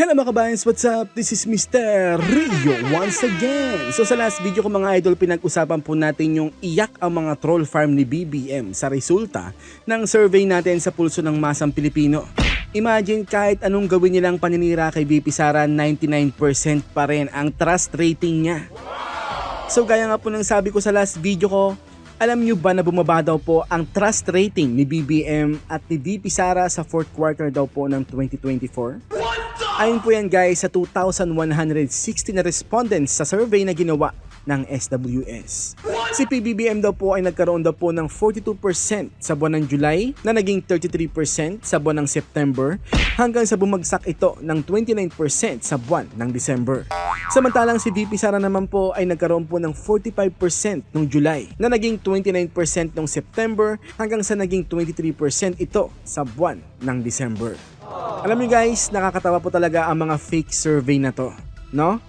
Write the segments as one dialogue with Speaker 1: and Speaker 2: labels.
Speaker 1: Hello mga kabayans, what's up? This is Mr. Rio once again. So sa last video ko mga idol, pinag-usapan po natin yung iyak ang mga troll farm ni BBM sa resulta ng survey natin sa pulso ng masang Pilipino. Imagine kahit anong gawin nilang paninira kay VP Sara, 99% pa rin ang trust rating niya. So gaya nga po ng sabi ko sa last video ko, alam nyo ba na bumaba daw po ang trust rating ni BBM at ni VP Sara sa fourth quarter daw po ng 2024? Ayon po yan guys sa 2,160 na respondents sa survey na ginawa ng SWS. Si PBBM daw po ay nagkaroon daw po ng 42% sa buwan ng July na naging 33% sa buwan ng September hanggang sa bumagsak ito ng 29% sa buwan ng December. Samantalang si VP Sara naman po ay nagkaroon po ng 45% noong July na naging 29% noong September hanggang sa naging 23% ito sa buwan ng December. Alam niyo guys, nakakatawa po talaga ang mga fake survey na to, no?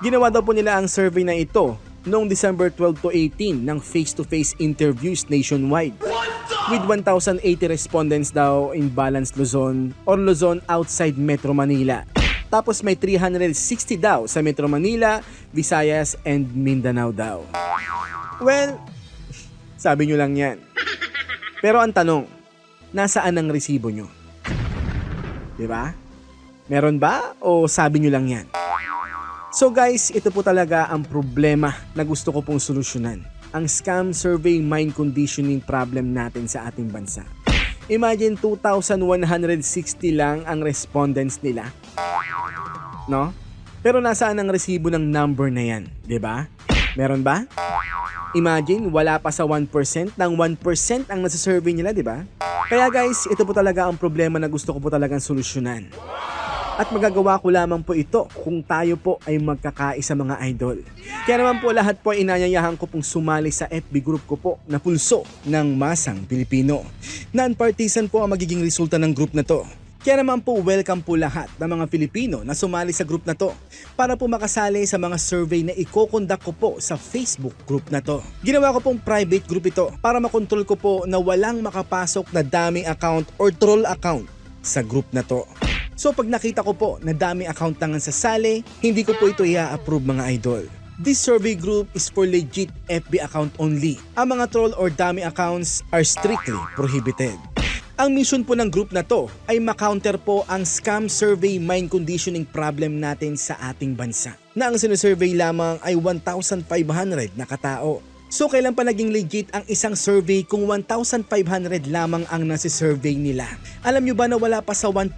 Speaker 1: Ginawa daw po nila ang survey na ito noong December 12 to 18 ng face-to-face interviews nationwide. With 1,080 respondents daw in Balance Luzon or Luzon outside Metro Manila. Tapos may 360 daw sa Metro Manila, Visayas, and Mindanao daw. Well, sabi nyo lang yan. Pero ang tanong, nasaan ang resibo nyo? 'Di ba? Meron ba o sabi nyo lang yan? So guys, ito po talaga ang problema na gusto ko pong solusyonan. Ang scam survey mind conditioning problem natin sa ating bansa. Imagine 2,160 lang ang respondents nila. No? Pero nasaan ang resibo ng number na yan? 'Di ba? Meron ba? Imagine, wala pa sa 1%, ng 1% ang nasa-survey nila, di ba? Kaya guys, ito po talaga ang problema na gusto ko po talagang solusyonan. At magagawa ko lamang po ito kung tayo po ay magkakaisa mga idol. Kaya naman po lahat po ay inanyayahan ko pong sumali sa FB group ko po na pulso ng Masang Pilipino. Non-partisan po ang magiging resulta ng group na to. Kaya naman po welcome po lahat ng mga Pilipino na sumali sa group na to para po makasali sa mga survey na ikokondak ko po sa Facebook group na to. Ginawa ko pong private group ito para makontrol ko po na walang makapasok na dummy account or troll account sa group na to. So pag nakita ko po na dami account lang ang sasali, hindi ko po ito i-approve mga idol. This survey group is for legit FB account only. Ang mga troll or dummy accounts are strictly prohibited. Ang mission po ng group na to ay makounter po ang scam survey mind conditioning problem natin sa ating bansa. Na ang sinusurvey lamang ay 1,500 na katao. So kailan pa naging legit ang isang survey kung 1,500 lamang ang nasi-survey nila? Alam nyo ba na wala pa sa 1%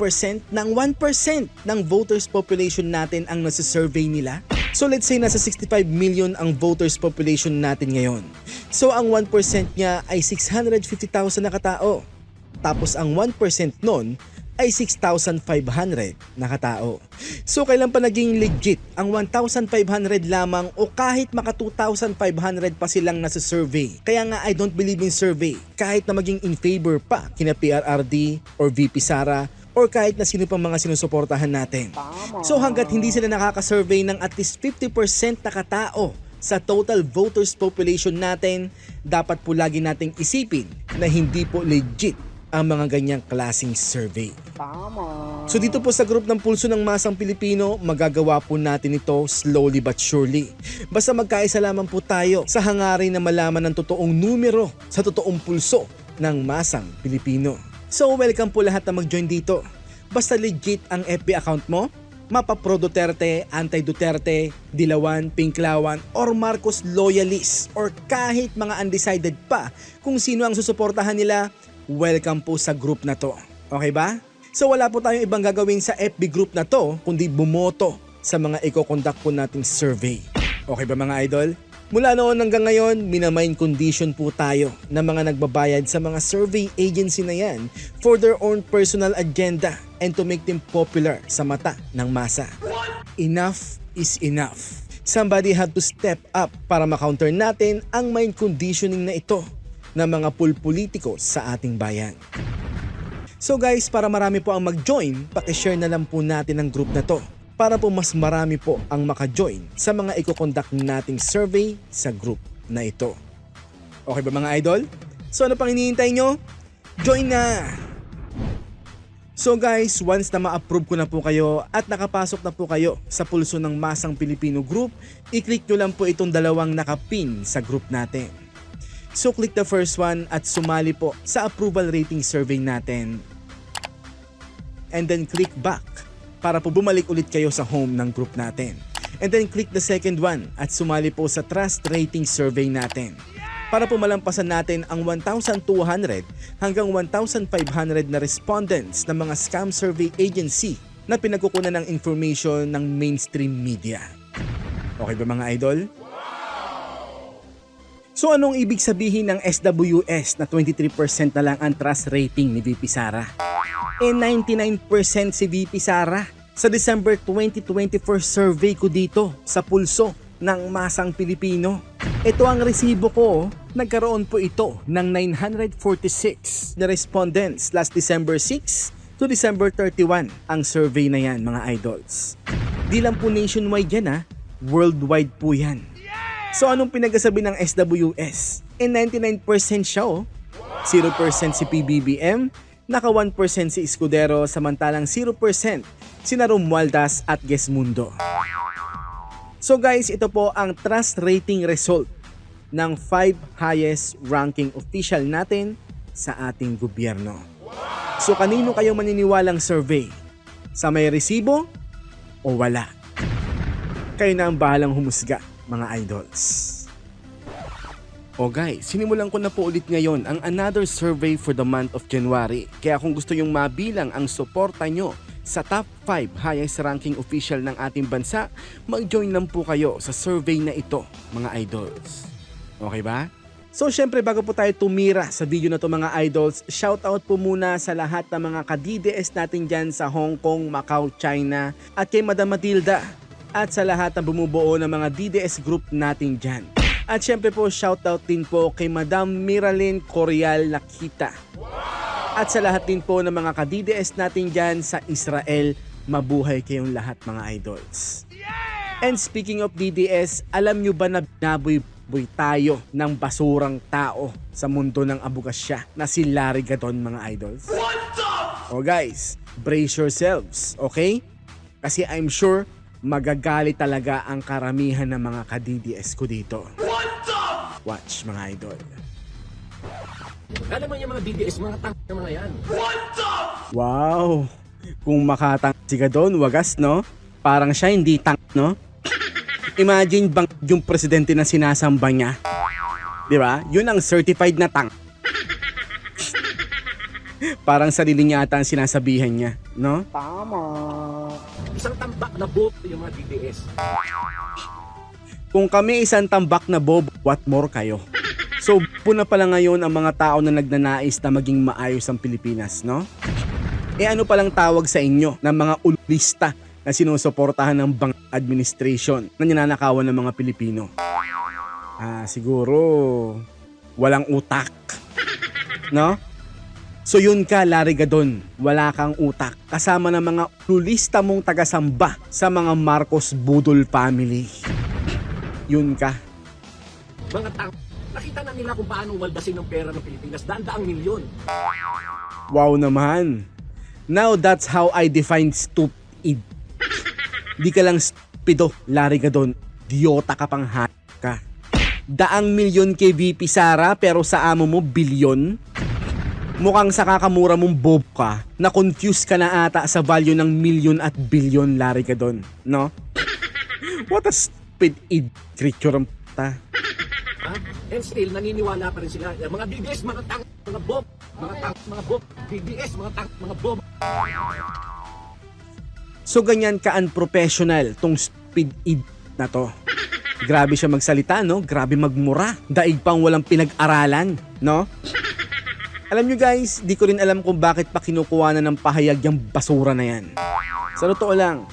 Speaker 1: ng 1% ng voters population natin ang nasi-survey nila? So let's say nasa 65 million ang voters population natin ngayon. So ang 1% niya ay 650,000 na katao. Tapos ang 1% nun ay 6,500 na katao. So kailan pa naging legit ang 1,500 lamang o kahit maka 2,500 pa silang nasa survey. Kaya nga I don't believe in survey. Kahit na maging in favor pa kina PRRD or VP Sara or kahit na sino pang mga sinusuportahan natin. So hanggat hindi sila nakaka-survey ng at least 50% na katao sa total voters population natin, dapat po lagi nating isipin na hindi po legit ang mga ganyang klasing survey. So dito po sa group ng Pulso ng Masang Pilipino, magagawa po natin ito slowly but surely. Basta magkaisa lamang po tayo sa hangarin na malaman ng totoong numero sa totoong pulso ng Masang Pilipino. So welcome po lahat na mag-join dito. Basta legit ang FB account mo, mapa pro Duterte, anti-Duterte, Dilawan, Pinklawan, or Marcos loyalist, or kahit mga undecided pa kung sino ang susuportahan nila, welcome po sa group na to. Okay ba? So wala po tayong ibang gagawin sa FB group na to kundi bumoto sa mga iko-conduct po nating survey. Okay ba mga idol? Mula noon hanggang ngayon, minamind condition po tayo ng mga nagbabayad sa mga survey agency na yan for their own personal agenda and to make them popular sa mata ng masa. Enough is enough. Somebody had to step up para makounter natin ang mind conditioning na ito ng mga pulpolitiko sa ating bayan. So guys, para marami po ang mag-join, pakishare na lang po natin ang group na to para po mas marami po ang maka-join sa mga ikokondak nating survey sa group na ito. Okay ba mga idol? So ano pang hinihintay nyo? Join na! So guys, once na ma-approve ko na po kayo at nakapasok na po kayo sa pulso ng Masang Pilipino Group, i-click nyo lang po itong dalawang nakapin sa group natin. So click the first one at sumali po sa approval rating survey natin. And then click back para po bumalik ulit kayo sa home ng group natin. And then click the second one at sumali po sa trust rating survey natin para po malampasan natin ang 1,200 hanggang 1,500 na respondents ng mga scam survey agency na pinagkukunan ng information ng mainstream media. Okay ba mga idol? So anong ibig sabihin ng SWS na 23% na lang ang trust rating ni VP Sara? Eh 99% si VP Sara. Sa December 2024 survey ko dito sa pulso ng Masang Pilipino. Ito ang resibo ko. Nagkaroon po ito ng 946 na respondents last December 6 to December 31 ang survey na yan mga idols. Di lang po nationwide yan ha, worldwide po yan. So anong pinagasabi ng SWS? Eh 99% siya oh. 0% si PBBM, naka 1% si Escudero samantalang 0% sina Romualdez at Gesmundo. So guys, ito po ang trust rating result ng 5 highest ranking official natin sa ating gobyerno. So kanino kayo maniniwalang survey? Sa may resibo o wala? Kayo na ang bahalang humusga, mga idols. O guys, sinimulan ko na po ulit ngayon ang another survey for the month of January. Kaya kung gusto yung mabilang ang suporta nyo sa top 5 highest ranking official ng ating bansa, mag-join lang po kayo sa survey na ito, mga idols. Okay ba? So syempre bago po tayo tumira sa video na to mga idols, shoutout po muna sa lahat ng mga ka-DDS natin dyan sa Hong Kong, Macau, China at kay Madam Matilda at sa lahat ng bumubuo ng mga DDS group natin dyan. At syempre po shoutout din po kay Madam Miralyn Corial Nakita. At sa lahat din po ng mga ka-DDS natin dyan sa Israel, mabuhay kayong lahat mga idols. And speaking of DDS, alam nyo ba na binaboy tayo ng basurang tao sa mundo ng abugasya na si Larry Gadon mga idols? O guys, brace yourselves, okay? Kasi I'm sure magagalit talaga ang karamihan ng mga ka-DDS ko dito. Watch mga idol.
Speaker 2: Alam mo yung mga DDS, mga tang na mga yan.
Speaker 1: Wow! Kung makatang si Gadon, wagas no? Parang siya hindi tang, no? Imagine bang yung presidente na sinasamba niya. Di ba? Yun ang certified na tang. Parang sarili niya ata ang sinasabihan niya, no?
Speaker 2: Isang tambak na boat yung mga DDS.
Speaker 1: Kung kami isang tambak na bob, what more kayo? So, puna pala ngayon ang mga tao na nagnanais na maging maayos ang Pilipinas, no? Eh ano palang tawag sa inyo ng mga ulista na sinusuportahan ng bank administration na ninanakawan ng mga Pilipino? Ah, siguro walang utak. No? So yun ka, Larry Gadon, wala kang utak. Kasama ng mga ulista mong tagasamba sa mga Marcos Budol family. Yun ka.
Speaker 2: Mga tang Nakita na nila kung paano waldasin ng pera ng Pilipinas. Daan-daang milyon.
Speaker 1: Wow naman. Now that's how I define stupid. Di ka lang stupido, Larry Gadon. Diyota ka pang ha ka. Daang milyon kay VP Sara pero sa amo mo bilyon? Mukhang sa kakamura mong bob ka, na confused ka na ata sa value ng milyon at bilyon, Larry Gadon. No? What a stupid id creature ang ta.
Speaker 2: Ha? And still, naniniwala pa rin sila. Yung Mga DDS, mga tang, mga bob. Mga tang, mga bob. DDS, mga tang, mga bob.
Speaker 1: So ganyan ka unprofessional tong stupid id na to. Grabe siya magsalita, no? Grabe magmura. Daig pang walang pinag-aralan, no? Alam nyo guys, di ko rin alam kung bakit pa kinukuha na ng pahayag yung basura na yan. Sa totoo lang,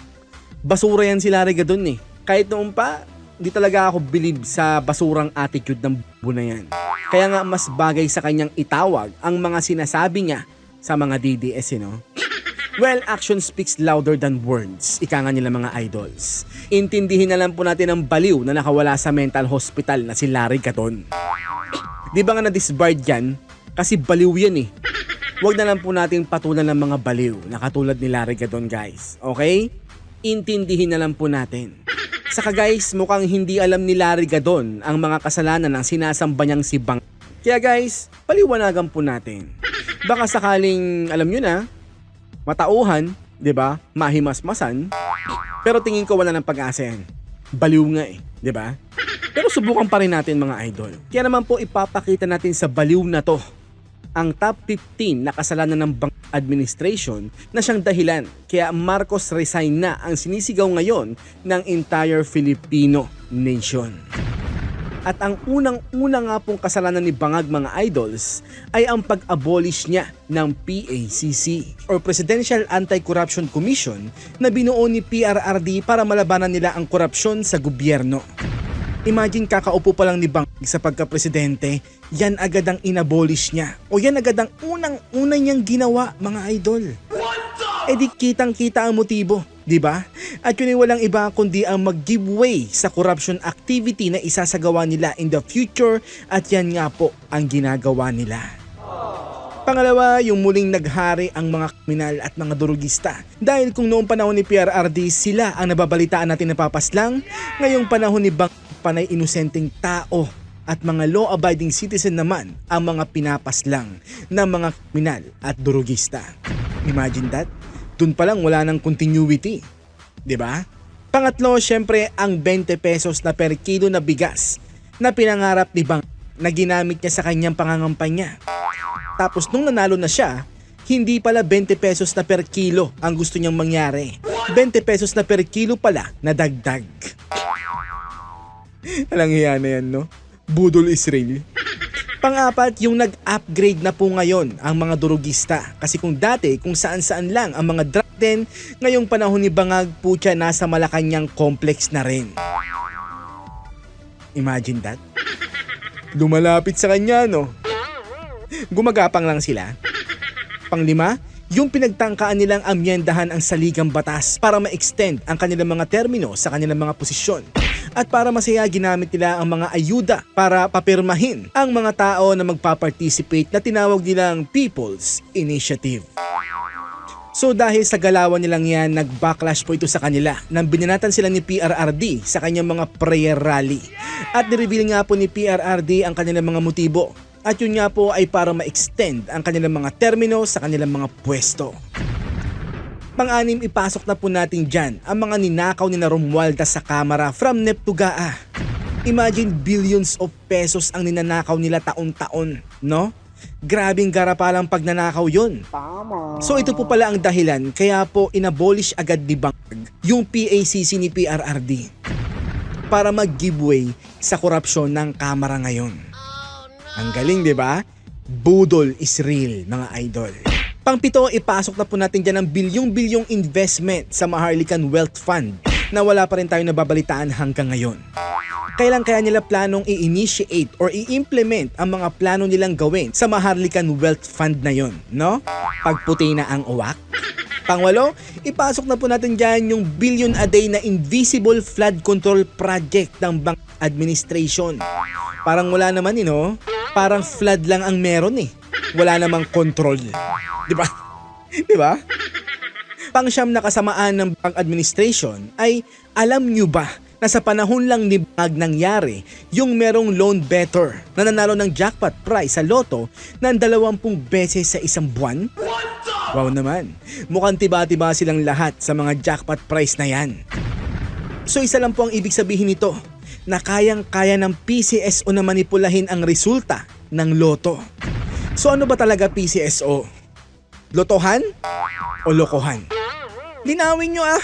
Speaker 1: basura yan si Larry Gadon eh. Kahit noon pa, di talaga ako believe sa basurang attitude ng bubo na yan. Kaya nga mas bagay sa kanyang itawag ang mga sinasabi niya sa mga DDS, you know? Well, action speaks louder than words. Ika nga nila mga idols. Intindihin na lang po natin ang baliw na nakawala sa mental hospital na si Larry Gaton. Di ba nga na-disbarred yan? Kasi baliw yan eh. Huwag na lang po natin patulan ng mga baliw na katulad ni Larry Gadon guys. Okay? Intindihin na lang po natin. Saka guys, mukhang hindi alam ni Larry Gadon ang mga kasalanan ng sinasamba niyang si Bang. Kaya guys, paliwanagan po natin. Baka sakaling, alam nyo na, matauhan, 'di ba? Mahimasmasan. Pero tingin ko wala ng pag-asa yan. Baliw nga eh, 'di ba? Pero subukan pa rin natin mga idol. Kaya naman po ipapakita natin sa baliw na to ang top 15 na kasalanan ng bank administration na siyang dahilan kaya Marcos resign na ang sinisigaw ngayon ng entire Filipino nation. At ang unang-una nga pong kasalanan ni Bangag mga idols ay ang pag-abolish niya ng PACC or Presidential Anti-Corruption Commission na binuo ni PRRD para malabanan nila ang korupsyon sa gobyerno. Imagine kakaupo pa lang ni Bangag sa pagka-presidente, yan agad ang inabolish niya. O yan agad ang unang-una niyang ginawa mga idol. Eh di kitang-kita ang motibo, di ba? At yun ay walang iba kundi ang mag-give way sa corruption activity na isasagawa nila in the future at yan nga po ang ginagawa nila. Pangalawa, yung muling naghari ang mga kriminal at mga durugista. Dahil kung noong panahon ni PRRD sila ang nababalitaan natin napapaslang, ngayong panahon ni Bang panay inosenteng tao at mga law-abiding citizen naman ang mga pinapaslang ng mga kriminal at durugista. Imagine that? Doon pa lang wala ng continuity. 'Di ba? Pangatlo, syempre ang 20 pesos na per kilo na bigas na pinangarap ni Bang na ginamit niya sa kanyang pangangampanya. Tapos nung nanalo na siya, hindi pala 20 pesos na per kilo ang gusto niyang mangyari. 20 pesos na per kilo pala na dagdag. Alang hiya na yan, no? Budol Israel. Pangapat, yung nag-upgrade na po ngayon ang mga durugista. Kasi kung dati, kung saan-saan lang ang mga drug den, ngayong panahon ni Bangag po siya nasa Malacanang complex na rin. Imagine that. Lumalapit sa kanya, no? Gumagapang lang sila. Panglima, yung pinagtangkaan nilang amyendahan ang saligang batas para ma-extend ang kanilang mga termino sa kanilang mga posisyon at para masaya ginamit nila ang mga ayuda para papirmahin ang mga tao na magpa-participate na tinawag nilang People's Initiative. So dahil sa galawan nilang yan, nag-backlash po ito sa kanila nang binanatan sila ni PRRD sa kanyang mga prayer rally. At nireveal nga po ni PRRD ang kanilang mga motibo. At yun nga po ay para ma-extend ang kanilang mga termino sa kanilang mga pwesto. Pang-anim, ipasok na po natin dyan ang mga ninakaw ni na Romualda sa kamera from Neptugaa. Imagine billions of pesos ang ninanakaw nila taon-taon, no? Grabing garapalang pagnanakaw yun. So ito po pala ang dahilan kaya po inabolish agad ni Bang yung PACC ni PRRD para mag-giveaway sa korupsyon ng kamera ngayon. Ang galing, di ba? Budol is real, mga idol. Pangpito, ipasok na po natin dyan ang bilyong-bilyong investment sa Maharlikan Wealth Fund na wala pa rin tayo nababalitaan hanggang ngayon. Kailan kaya nila planong i-initiate or i-implement ang mga plano nilang gawin sa Maharlikan Wealth Fund na yon, no? Pagputi na ang uwak. Pangwalo, ipasok na po natin dyan yung billion a day na invisible flood control project ng Bank Administration. Parang wala naman eh, no? Parang flood lang ang meron eh. Wala namang control. Di ba? Di ba? Pangsyam na kasamaan ng Bank Administration ay alam nyo ba na sa panahon lang ni Bag nangyari yung merong loan better na nanalo ng jackpot prize sa loto ng 20 beses sa isang buwan? Wow naman. Mukhang tiba-tiba silang lahat sa mga jackpot prize na yan. So isa lang po ang ibig sabihin nito na kayang-kaya ng PCSO na manipulahin ang resulta ng loto. So ano ba talaga PCSO? Lotohan o lokohan? Linawin nyo ah,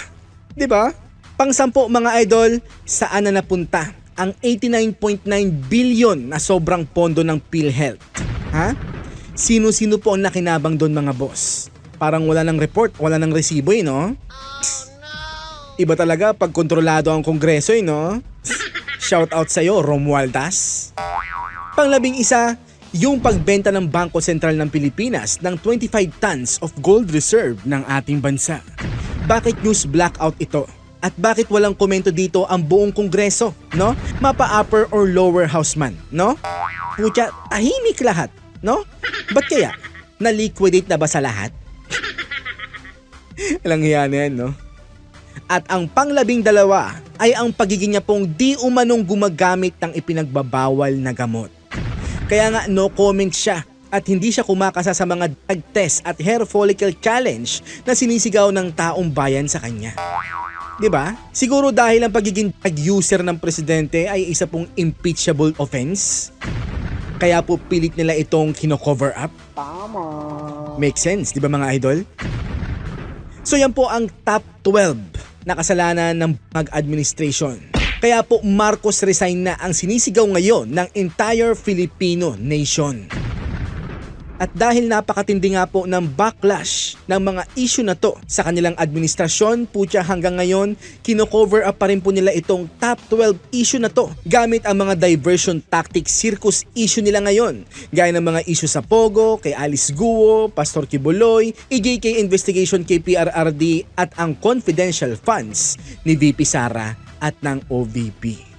Speaker 1: 'di ba? Pangsampo mga idol, saan na napunta ang 89.9 billion na sobrang pondo ng PhilHealth? Ha? Sino-sino po ang nakinabang doon mga boss? Parang wala ng report, wala ng resibo eh, no? Iba talaga pag kontrolado ang kongreso eh, no? Shout out sa'yo, Romualdas. Panglabing isa, yung pagbenta ng Bangko Sentral ng Pilipinas ng 25 tons of gold reserve ng ating bansa. Bakit news blackout ito? At bakit walang komento dito ang buong kongreso, no? Mapa upper or lower house man, no? Putya, tahimik lahat, no? Ba't kaya? Na-liquidate na ba sa lahat? Alang hiya na yan, no? At ang panglabing dalawa ay ang pagiging niya pong di umanong gumagamit ng ipinagbabawal na gamot. Kaya nga no comment siya at hindi siya kumakasa sa mga drug test at hair follicle challenge na sinisigaw ng taong bayan sa kanya. 'Di ba? Siguro dahil ang pagiging drug user ng presidente ay isa pong impeachable offense. Kaya po pilit nila itong kino-cover up. Tama. Make sense, 'di ba mga idol? So yan po ang top 12 na kasalanan ng Bangag administration. Kaya po Marcos resign na ang sinisigaw ngayon ng entire Filipino nation. At dahil napakatindi nga po ng backlash ng mga issue na to sa kanilang administrasyon, putya hanggang ngayon, kino-cover up pa rin po nila itong top 12 issue na to gamit ang mga diversion tactics circus issue nila ngayon. Gaya ng mga issue sa Pogo, kay Alice Guo, Pastor Kibuloy, EJK investigation kay PRRD at ang confidential funds ni VP Sara at ng OVP.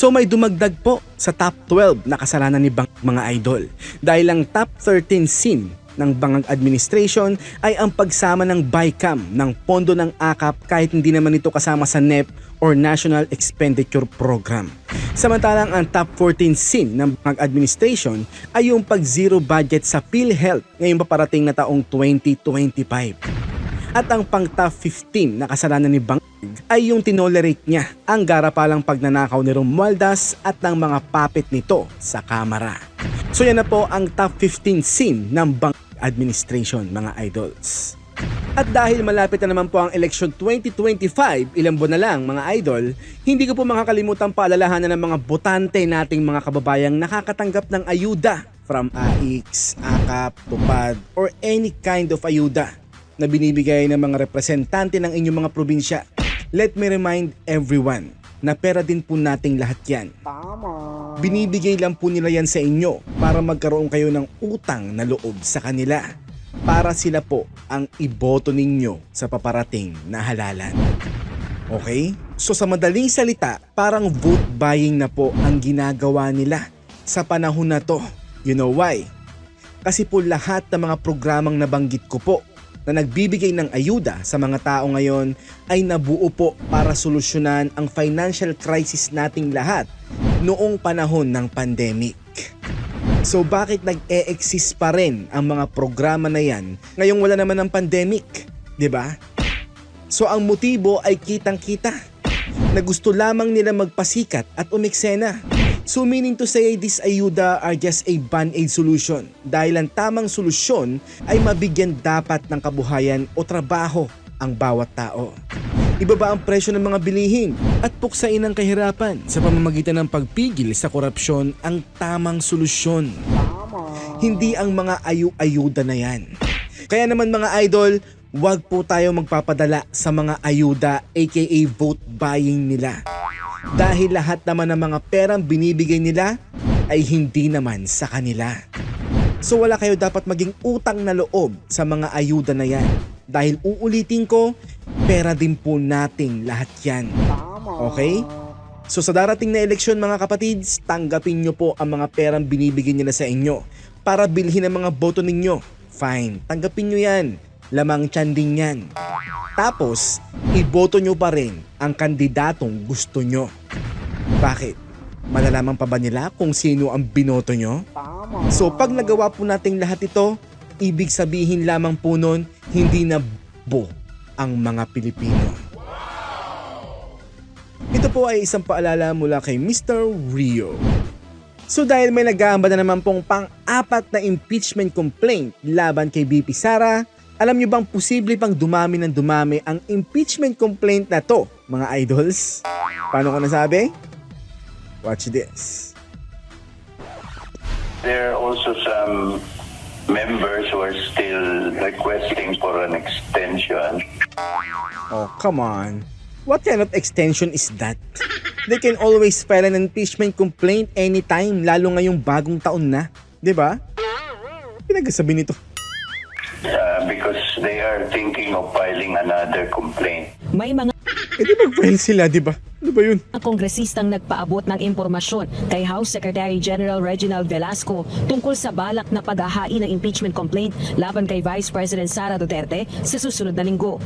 Speaker 1: So may dumagdag po sa top 12 na kasalanan ni Bang mga idol dahil ang top 13 sin ng Bangag Administration ay ang pagsama ng BICAM ng pondo ng AKAP kahit hindi naman ito kasama sa NEP or National Expenditure Program. Samantalang ang top 14 sin ng Bangag Administration ay yung pag-zero budget sa PhilHealth ngayong paparating na taong 2025. At ang pang top 15 na kasalanan ni Bang ay yung tinolerate niya ang garapalang pagnanakaw ni Romualdez at ng mga puppet nito sa kamera. So yan na po ang top 15 scene ng Bang Administration mga idols. At dahil malapit na naman po ang election 2025, ilang buwan na lang mga idol, hindi ko po makakalimutan paalalahanan ng mga botante nating mga kababayang nakakatanggap ng ayuda from AIX, AKAP, TUPAD, or any kind of ayuda na binibigay ng mga representante ng inyong mga probinsya. Let me remind everyone na pera din po nating lahat yan. Binibigay lang po nila yan sa inyo para magkaroon kayo ng utang na loob sa kanila. Para sila po ang iboto ninyo sa paparating na halalan. Okay? So sa madaling salita, parang vote buying na po ang ginagawa nila sa panahon na to. You know why? Kasi po lahat ng mga programang nabanggit ko po na nagbibigay ng ayuda sa mga tao ngayon ay nabuo po para solusyonan ang financial crisis nating lahat noong panahon ng pandemic. So bakit nag-e-exist pa rin ang mga programa na yan ngayong wala naman ng pandemic? 'Di ba? So ang motibo ay kitang-kita na gusto lamang nila magpasikat at umiksena. So meaning to say this ayuda are just a band-aid solution dahil ang tamang solusyon ay mabigyan dapat ng kabuhayan o trabaho ang bawat tao. Ibaba ang presyo ng mga bilihin at puksain ang kahirapan sa pamamagitan ng pagpigil sa korupsyon ang tamang solusyon. Hindi ang mga ayu-ayuda na yan. Kaya naman mga idol, Huwag po tayo magpapadala sa mga ayuda aka vote buying nila. Dahil lahat naman ng mga perang binibigay nila ay hindi naman sa kanila. So wala kayo dapat maging utang na loob sa mga ayuda na yan. Dahil uulitin ko, pera din po nating lahat yan. Okay? So sa darating na eleksyon mga kapatids, tanggapin nyo po ang mga perang binibigay nila sa inyo para bilhin ang mga boto ninyo. Fine, tanggapin nyo yan lamang tiyan din yan. Tapos, iboto nyo pa rin ang kandidatong gusto nyo. Bakit? Malalaman pa ba nila kung sino ang binoto nyo? So pag nagawa po natin lahat ito, ibig sabihin lamang po nun, hindi na bo ang mga Pilipino. Ito po ay isang paalala mula kay Mr. Rio. So dahil may nag-aamba na naman pong pang-apat na impeachment complaint laban kay BP Sara, alam nyo bang posible pang dumami ng dumami ang impeachment complaint na to, mga idols? Paano ko nasabi? Watch this.
Speaker 3: There are also some members who are still requesting for an extension.
Speaker 1: Oh, come on. What kind of extension is that? They can always file an impeachment complaint anytime, lalo ngayong bagong taon na. 'Di ba? Pinagsasabi nito.
Speaker 3: Uh, because they are thinking of filing another complaint.
Speaker 4: May mga
Speaker 1: Eh di mag-file sila, di ba? Ano ba yun?
Speaker 4: Ang kongresistang nagpaabot ng impormasyon kay House Secretary General Reginald Velasco tungkol sa balak na paghahain ng impeachment complaint laban kay Vice President Sara Duterte sa susunod na linggo.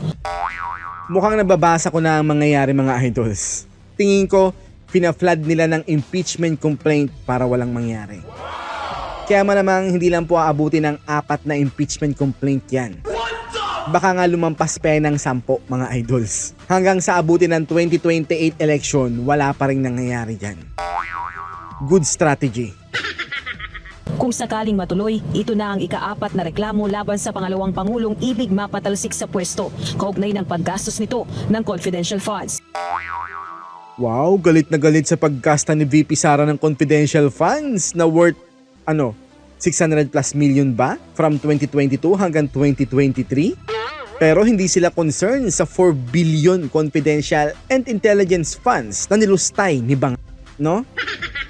Speaker 1: Mukhang nababasa ko na ang mangyayari mga idols. Tingin ko, pina-flood nila ng impeachment complaint para walang mangyari. Kaya man namang hindi lang po aabuti ng apat na impeachment complaint yan. Baka nga lumampas pa ng sampo mga idols. Hanggang sa abuti ng 2028 election, wala pa rin nangyayari dyan. Good strategy.
Speaker 4: Kung sakaling matuloy, ito na ang ikaapat na reklamo laban sa pangalawang pangulong ibig mapatalsik sa pwesto, kaugnay ng paggastos nito ng confidential funds.
Speaker 1: Wow, galit na galit sa paggasta ni VP Sara ng confidential funds na worth, ano, 600 plus million ba? From 2022 hanggang 2023? Pero hindi sila concerned sa 4 billion confidential and intelligence funds na nilustay ni Bang, no?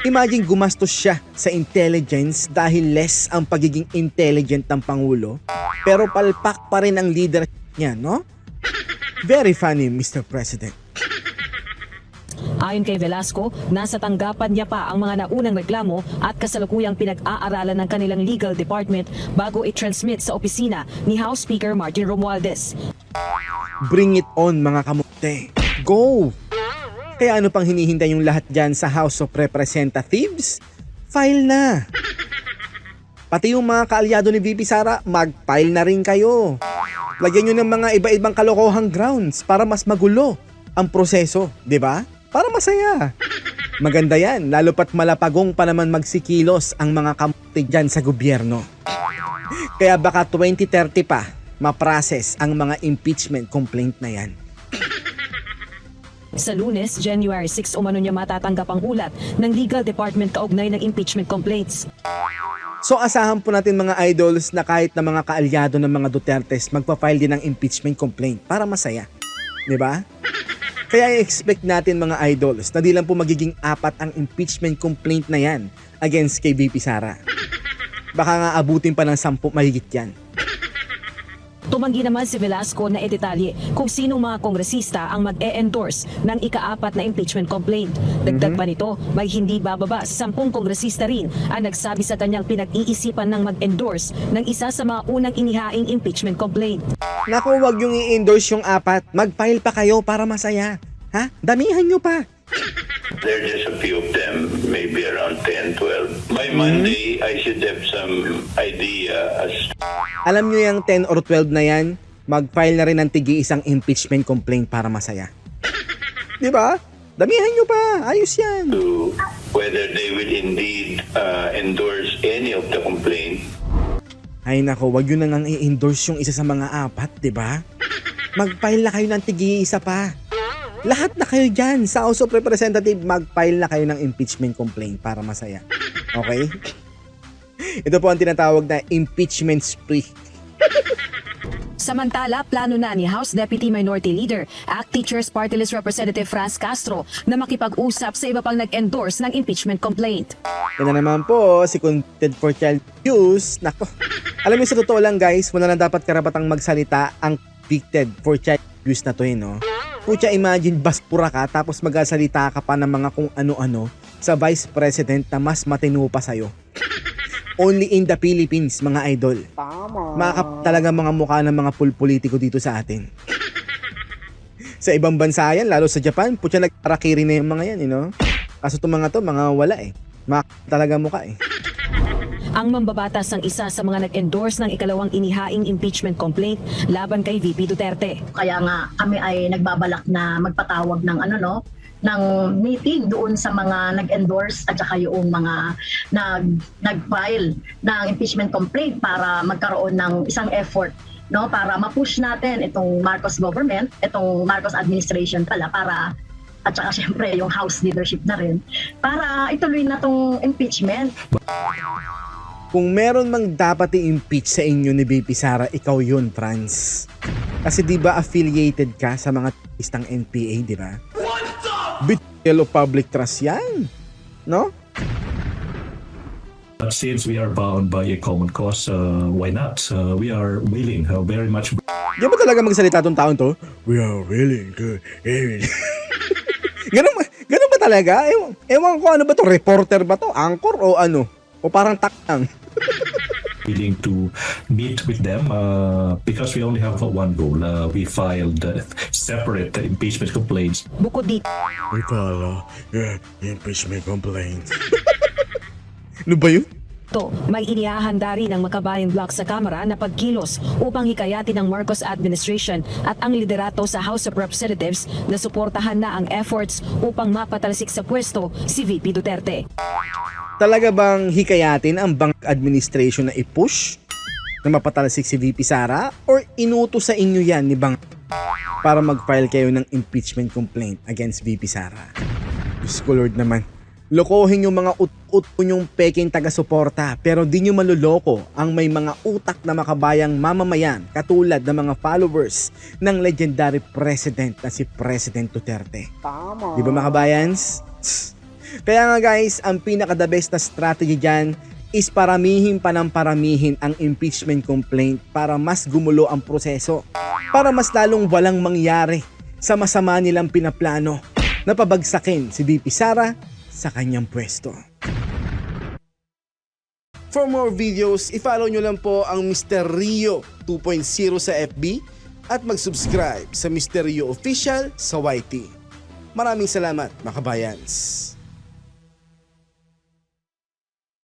Speaker 1: Imagine gumastos siya sa intelligence dahil less ang pagiging intelligent ng Pangulo, pero palpak pa rin ang leader niya, no? Very funny, Mr. President.
Speaker 4: Ayon kay Velasco, nasa tanggapan niya pa ang mga naunang reklamo at kasalukuyang pinag-aaralan ng kanilang legal department bago i-transmit sa opisina ni House Speaker Martin Romualdez.
Speaker 1: Bring it on mga kamote. Go! Kaya ano pang hinihintay yung lahat dyan sa House of Representatives? File na! Pati yung mga kaalyado ni VP Sara, mag-file na rin kayo. Lagyan nyo ng mga iba-ibang kalokohang grounds para mas magulo ang proseso, di ba? Para masaya. Maganda yan, lalo pat malapagong pa naman magsikilos ang mga kamote dyan sa gobyerno. Kaya baka 2030 pa, ma-process ang mga impeachment complaint na yan.
Speaker 4: Sa lunes, January 6, umano niya matatanggap ang ulat ng legal department kaugnay ng impeachment complaints.
Speaker 1: So asahan po natin mga idols na kahit na mga kaalyado ng mga Dutertes magpa-file din ng impeachment complaint para masaya. 'Di ba? Kaya i-expect natin mga idols na di lang po magiging apat ang impeachment complaint na yan against kay VP Sara. Baka nga abutin pa ng sampu mahigit yan.
Speaker 4: Tumanggi naman si Velasco na edetalye kung sinong mga kongresista ang mag-e-endorse ng ikaapat na impeachment complaint. Dagdag pa nito, may hindi bababa sa sampung kongresista rin ang nagsabi sa kanyang pinag-iisipan ng mag-endorse ng isa sa mga unang inihaing impeachment complaint.
Speaker 1: Naku, wag yung i-endorse yung apat. Mag-file pa kayo para masaya. Ha? Damihan nyo pa.
Speaker 3: There are just a few of them, maybe around 10, 12. By Monday, I should have some idea as
Speaker 1: Alam nyo yung 10 or 12 na yan, mag-file na rin ng tigi isang impeachment complaint para masaya. Di ba? Damihan nyo pa. Ayos yan.
Speaker 3: to whether they will indeed uh, endorse any of the complaint.
Speaker 1: Ay nako, wag yun na nang i-endorse yung isa sa mga apat, di ba? Mag-file na kayo ng tigi isa pa. Lahat na kayo dyan sa House of Representative, mag-file na kayo ng impeachment complaint para masaya. Okay? Ito po ang tinatawag na impeachment spree.
Speaker 4: Samantala, plano na ni House Deputy Minority Leader, ACT Teachers Party List Representative Franz Castro na makipag-usap sa iba pang nag-endorse ng impeachment complaint.
Speaker 1: Yan na naman po, si Content for Child Abuse. Nako. Alam mo sa totoo lang guys, wala na dapat karapatang magsalita ang convicted for child abuse na to eh, no? Pucha, imagine baspura ka tapos magsasalita ka pa ng mga kung ano-ano sa Vice President na mas matino pa sa'yo. Only in the Philippines, mga idol. Tama. Makakap talaga mga mukha ng mga pulpolitiko dito sa atin. sa ibang bansa yan, lalo sa Japan, putya nagparakiri na yung mga yan, you know? Kaso itong mga to, mga wala eh. Mak talaga mukha eh.
Speaker 4: Ang mambabatas ang isa sa mga nag-endorse ng ikalawang inihaing impeachment complaint laban kay VP Duterte.
Speaker 5: Kaya nga kami ay nagbabalak na magpatawag ng ano no ng meeting doon sa mga nag-endorse at saka yung mga nag nag-file ng impeachment complaint para magkaroon ng isang effort no para ma-push natin itong Marcos government, itong Marcos administration pala para at saka syempre yung House leadership na rin para ituloy na tong impeachment.
Speaker 1: Kung meron mang dapat i-impeach sa inyo ni BP Sara, ikaw yun, Franz. Kasi di ba affiliated ka sa mga istang NPA, di ba? Betrayal of public trust yan. No?
Speaker 6: Since we are bound by a common cause, uh, why not? Uh, we are willing, uh, very much
Speaker 1: Di ba talaga magsalita tong taon to? We are willing to... ganun, ba- ganun ba talaga? Ewan, ewan ko ano ba to? Reporter ba to? Anchor o ano? O parang takang?
Speaker 6: willing to meet with them uh, because we only have one goal. Uh, we filed uh, separate impeachment complaints
Speaker 4: Bukod dito,
Speaker 1: We call uh, impeachment complaint. ano ba yun?
Speaker 4: may inihahanda rin ng makabayan block sa Kamara na pagkilos upang hikayatin ng Marcos administration at ang liderato sa House of Representatives na suportahan na ang efforts upang mapatalsik sa pwesto si VP Duterte.
Speaker 1: Talaga bang hikayatin ang bank administration na i-push na mapatalsik si VP Sara or inuto sa inyo yan ni Bang para mag-file kayo ng impeachment complaint against VP Sara? Diyos ko Lord naman. Lokohin yung mga ut-ut yung peking taga-suporta pero di nyo maluloko ang may mga utak na makabayang mamamayan katulad ng mga followers ng legendary president na si President Duterte. Tama. Di ba mga kabayans? Kaya nga guys, ang pinaka-the best na strategy dyan is paramihin pa ng paramihin ang impeachment complaint para mas gumulo ang proseso. Para mas lalong walang mangyari sa masama nilang pinaplano na pabagsakin si VP Sara sa kanyang pwesto. For more videos, i-follow nyo lang po ang Mr. Rio 2.0 sa FB at mag-subscribe sa Mr. Rio Official sa YT. Maraming salamat, mga kabayans.